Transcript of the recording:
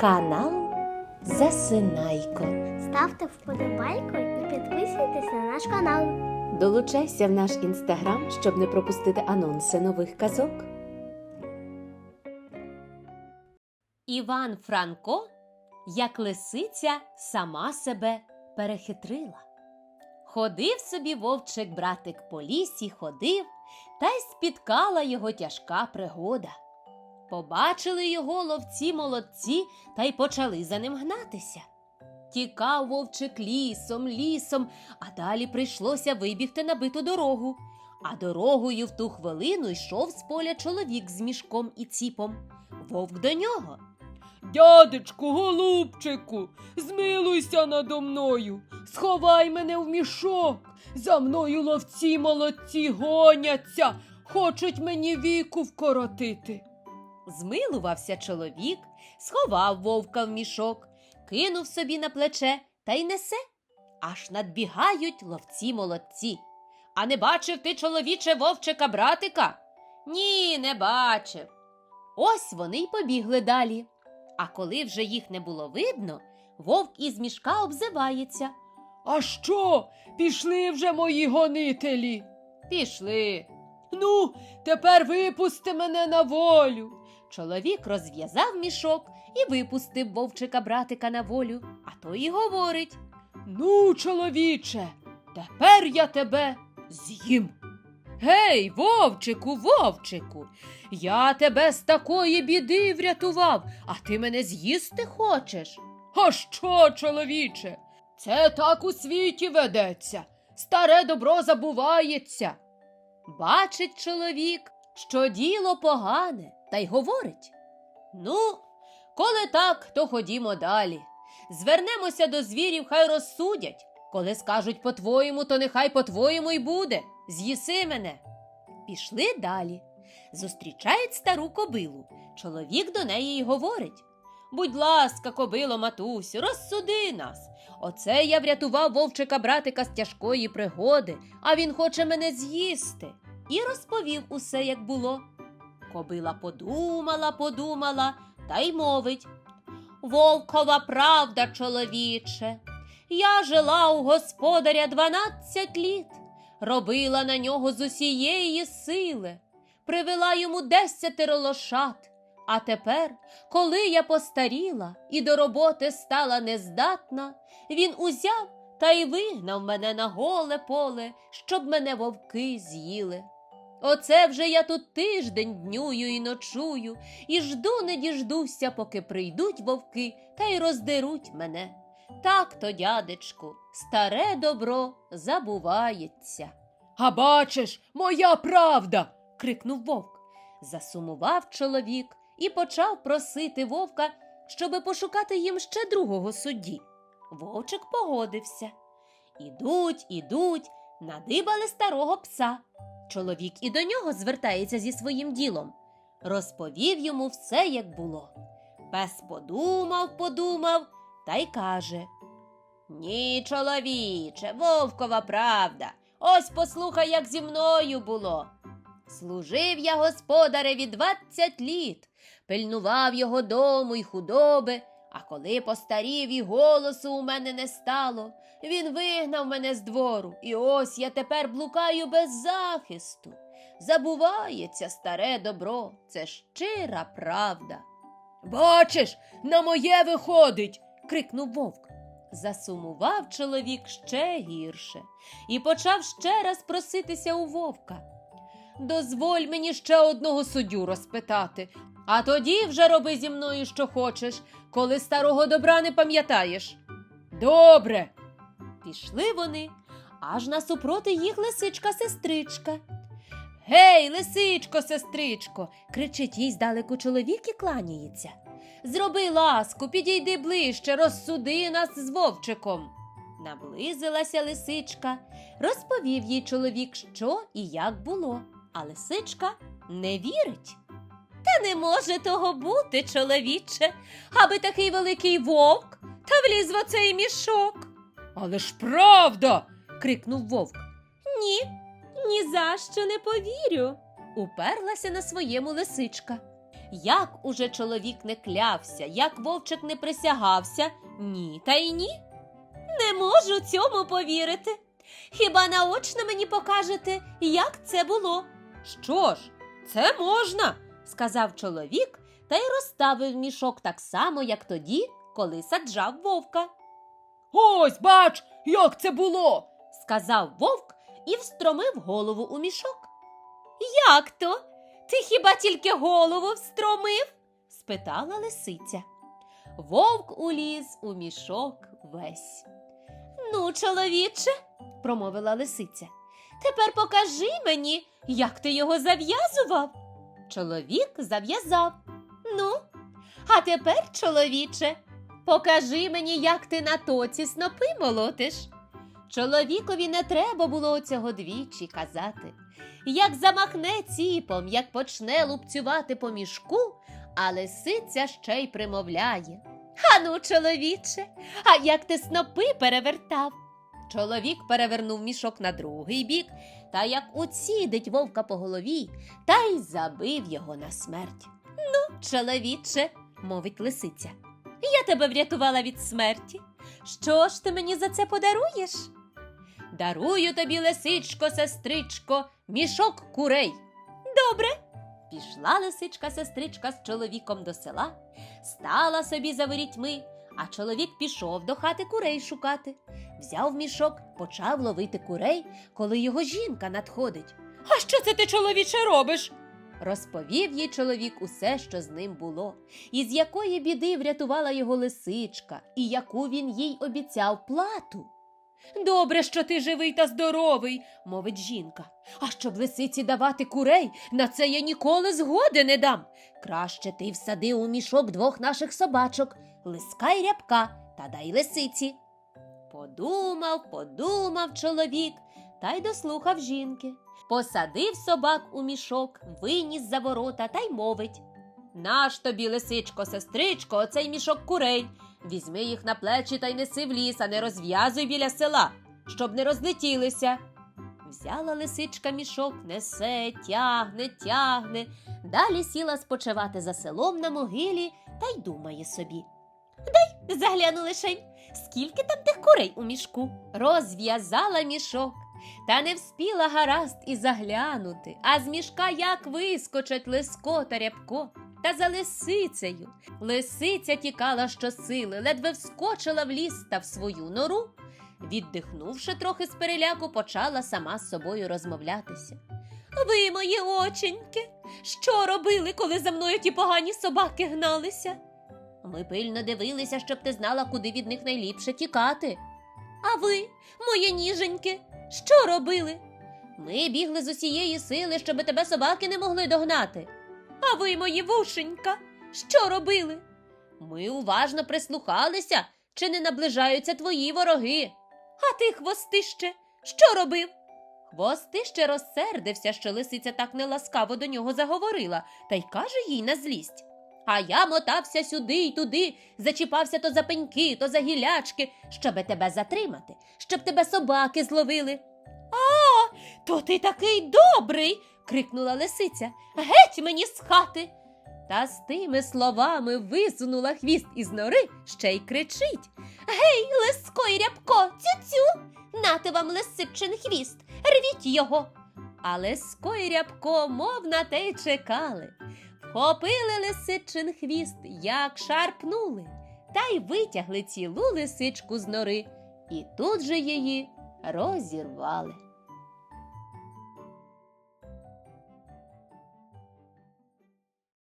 Канал Засинайко. Ставте вподобайку і підписуйтесь на наш канал. Долучайся в наш інстаграм, щоб не пропустити анонси нових казок. Іван Франко, як лисиця, сама себе перехитрила. Ходив собі вовчик братик по лісі, ходив, та й спіткала його тяжка пригода. Побачили його ловці молодці та й почали за ним гнатися. Тікав вовчик лісом, лісом, а далі прийшлося вибігти на биту дорогу. А дорогою в ту хвилину йшов з поля чоловік з мішком і ціпом. Вовк до нього. Дядечку, голубчику, змилуйся надо мною, сховай мене в мішок. За мною ловці молодці гоняться, хочуть мені віку вкоротити. Змилувався чоловік, сховав вовка в мішок, кинув собі на плече та й несе. Аж надбігають ловці молодці. А не бачив ти, чоловіче, вовчика братика? Ні, не бачив. Ось вони й побігли далі. А коли вже їх не було видно, вовк із мішка обзивається. А що? Пішли вже мої гонителі? Пішли. Ну, тепер випусти мене на волю. Чоловік розв'язав мішок і випустив вовчика братика на волю, а той і говорить. Ну, чоловіче, тепер я тебе з'їм. Гей, вовчику, вовчику, я тебе з такої біди врятував, а ти мене з'їсти хочеш. А що, чоловіче? Це так у світі ведеться. Старе добро забувається. Бачить чоловік, що діло погане, та й говорить. Ну, коли так, то ходімо далі. Звернемося до звірів, хай розсудять. Коли скажуть по-твоєму, то нехай по-твоєму й буде. З'їси мене. Пішли далі. Зустрічають стару кобилу. Чоловік до неї й говорить. Будь ласка, кобило, матусю, розсуди нас. Оце я врятував вовчика братика з тяжкої пригоди, а він хоче мене з'їсти. І розповів усе, як було. Кобила подумала, подумала та й мовить. Вовкова правда, чоловіче. Я жила у господаря дванадцять літ, робила на нього з усієї сили, привела йому десятеро лошад. А тепер, коли я постаріла і до роботи стала нездатна, він узяв та й вигнав мене на голе поле, щоб мене вовки з'їли. Оце вже я тут тиждень днюю і ночую, і жду не діждуся, поки прийдуть вовки та й роздеруть мене. Так то, дядечку, старе добро забувається. А бачиш, моя правда. крикнув вовк. Засумував чоловік і почав просити вовка, щоби пошукати їм ще другого судді. Вовчик погодився. Ідуть, ідуть, надибали старого пса. Чоловік і до нього звертається зі своїм ділом. Розповів йому все, як було. Пес подумав, подумав та й каже: Ні, чоловіче, вовкова правда. Ось послухай, як зі мною було. Служив я господареві двадцять літ, пильнував його дому й худоби, а коли постарів і голосу у мене не стало, він вигнав мене з двору, і ось я тепер блукаю без захисту. Забувається старе добро, це щира правда. Бачиш, на моє виходить. крикнув вовк. Засумував чоловік ще гірше і почав ще раз проситися у вовка. Дозволь мені ще одного суддю розпитати, а тоді вже роби зі мною, що хочеш, коли старого добра не пам'ятаєш. Добре. Пішли вони, аж насупроти їх лисичка сестричка. Гей, лисичко, сестричко, кричить їй здалеку чоловік і кланяється. Зроби ласку, підійди ближче, розсуди нас з вовчиком. Наблизилася лисичка, розповів їй чоловік, що і як було, а лисичка не вірить. Та не може того бути, чоловіче, аби такий великий вовк та вліз в оцей мішок. Але ж правда. крикнув вовк. Ні, ні за що не повірю. Уперлася на своєму лисичка. Як уже чоловік не клявся, як вовчик не присягався, ні та й ні. Не можу цьому повірити. Хіба наочно мені покажете, як це було? Що ж, це можна, сказав чоловік та й розставив мішок так само, як тоді, коли саджав вовка. Ось, бач, як це було. сказав вовк і встромив голову у мішок. Як то? Ти хіба тільки голову встромив? спитала лисиця. Вовк уліз у мішок весь. Ну, чоловіче, промовила лисиця, тепер покажи мені, як ти його зав'язував. Чоловік зав'язав. Ну, а тепер, чоловіче, покажи мені, як ти на тоці снопи молотиш. Чоловікові не треба було цього двічі казати. Як замахне ціпом, як почне лупцювати по мішку, а лисиця ще й примовляє. Ану, чоловіче, а як ти снопи перевертав? Чоловік перевернув мішок на другий бік, та як уцідить вовка по голові, та й забив його на смерть. Ну, чоловіче, мовить лисиця, я тебе врятувала від смерті. Що ж ти мені за це подаруєш? Дарую тобі, лисичко, сестричко, мішок курей. Добре. Пішла лисичка сестричка з чоловіком до села, стала собі за ворітьми, а чоловік пішов до хати курей шукати. Взяв мішок, почав ловити курей, коли його жінка надходить. А що це ти, чоловіче, робиш? Розповів їй чоловік усе, що з ним було, і з якої біди врятувала його лисичка, і яку він їй обіцяв плату. Добре, що ти живий та здоровий, мовить жінка. А щоб лисиці давати курей, на це я ніколи згоди не дам. Краще ти всади у мішок двох наших собачок, лиска й рябка, та дай лисиці. Подумав, подумав чоловік та й дослухав жінки. Посадив собак у мішок, виніс за ворота та й мовить. Наш тобі, лисичко, сестричко, оцей мішок курей. Візьми їх на плечі та й неси в ліс, а не розв'язуй біля села, щоб не розлетілися. Взяла лисичка мішок, несе, тягне, тягне. Далі сіла спочивати за селом на могилі та й думає собі. Дай загляну лишень, скільки там тих курей у мішку. Розв'язала мішок. Та не вспіла гаразд і заглянути, а з мішка як вискочать лиско та рябко. Та за лисицею. Лисиця тікала щосили, ледве вскочила в ліс та в свою нору. Віддихнувши трохи з переляку, почала сама з собою розмовлятися. Ви, мої оченьки, що робили, коли за мною ті погані собаки гналися? Ми пильно дивилися, щоб ти знала, куди від них найліпше тікати. А ви, мої ніженьки, що робили? Ми бігли з усієї сили, щоби тебе собаки не могли догнати. А ви, мої вушенька, що робили? Ми уважно прислухалися, чи не наближаються твої вороги. А ти, хвостище, що робив? Хвостище розсердився, що лисиця так неласкаво до нього заговорила, та й каже їй на злість. А я мотався сюди й туди, зачіпався то за пеньки, то за гілячки, щоби тебе затримати, щоб тебе собаки зловили. А, то ти такий добрий. крикнула лисиця. Геть мені з хати. Та з тими словами висунула хвіст із нори, ще й кричить. Гей, лиско й рябко, цю-цю, нати вам лисичин хвіст, рвіть його. А лиско й рябко, мов на те й чекали. Вхопили лисичин хвіст, як шарпнули, та й витягли цілу лисичку з нори, і тут же її розірвали.